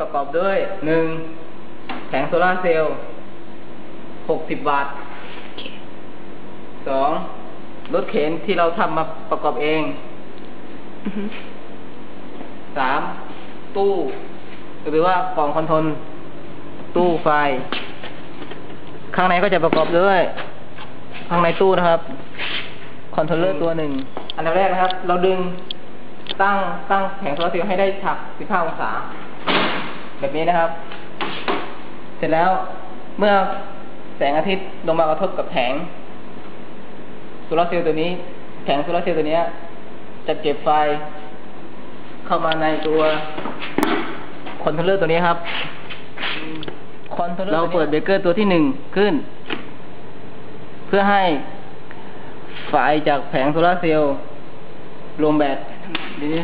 ประกอบด้วยหนึ่งแผงโซลาร์เซลล์หกสิบวัตต์โอเคสองรถเข็นที่เราทำมาประกอบเองอือฮึสามตู้ หรือว่ากล่องคอนโทรลตู้ไฟ ข้างในก็จะประกอบด้วย ข้างในตู้นะครับ คอนโทรลเลอร์ตัวหนึ่ง อันดับแรกนะครับ เราดึงตั้งตั้งแผงโซลาร์เซลล์ให้ได้ฉัก15 องศา แบบนี้นะครับ เสร็จแล้วเมื่อแสงอาทิตย์ลงมากระทบกับแผงโซลาร์เซลล์ตัวนี้ แผงโซลาร์เซลล์ตัวนี้จะเก็บไฟเข้ามาในตัวคอนโทรลเลอร์ตัวนี้ครับคอนโทรลเลอร์เราเปิดเบรกเกอร์ตัวที่หนึ่งขึ้น เพื่อให้ไฟจากแผงโซลาร์เซลล์รวมแบตทีนี้